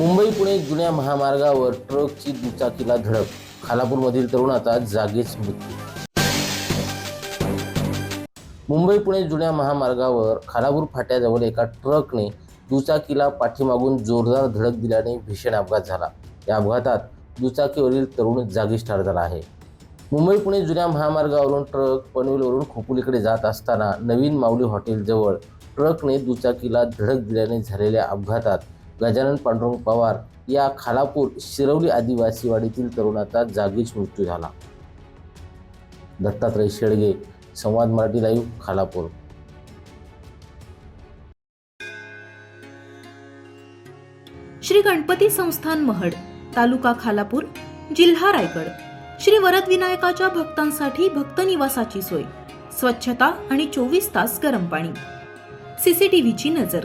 मुंबई पुणे जुन्या महामार्गावर ट्रकची दुचाकीला धडक खालापूरमधील तरुणाचा जागीच मृत्यू. मुंबई पुणे जुन्या महामार्गावर खालापूर फाट्याजवळ एका ट्रकने दुचाकीला पाठीमागून जोरदार धडक दिल्याने भीषण अपघात झाला. या अपघातात दुचाकीवरील तरुण जागीच ठार झाला आहे. मुंबई पुणे जुन्या महामार्गावरून ट्रक पनवेलवरून खोपोलीकडे जात असताना नवीन माऊली हॉटेलजवळ ट्रकने दुचाकीला धडक दिल्याने झालेल्या अपघातात गजानन पांडुरंग पवार या खालापूर शिरवली आदिवासीवाडीतील तरुणाचा जागीच मृत्यू झाला. दत्तात्रय शेळगे संवाद मराठी लाईव्ह खालापूर. श्री गणपती संस्थान महड तालुका खालापूर जिल्हा रायगड. श्री वरद विनायकाच्या भक्तांसाठी भक्त निवासाची सोय स्वच्छता आणि चोवीस तास गरम पाणी. सीसीटीव्हीची नजर.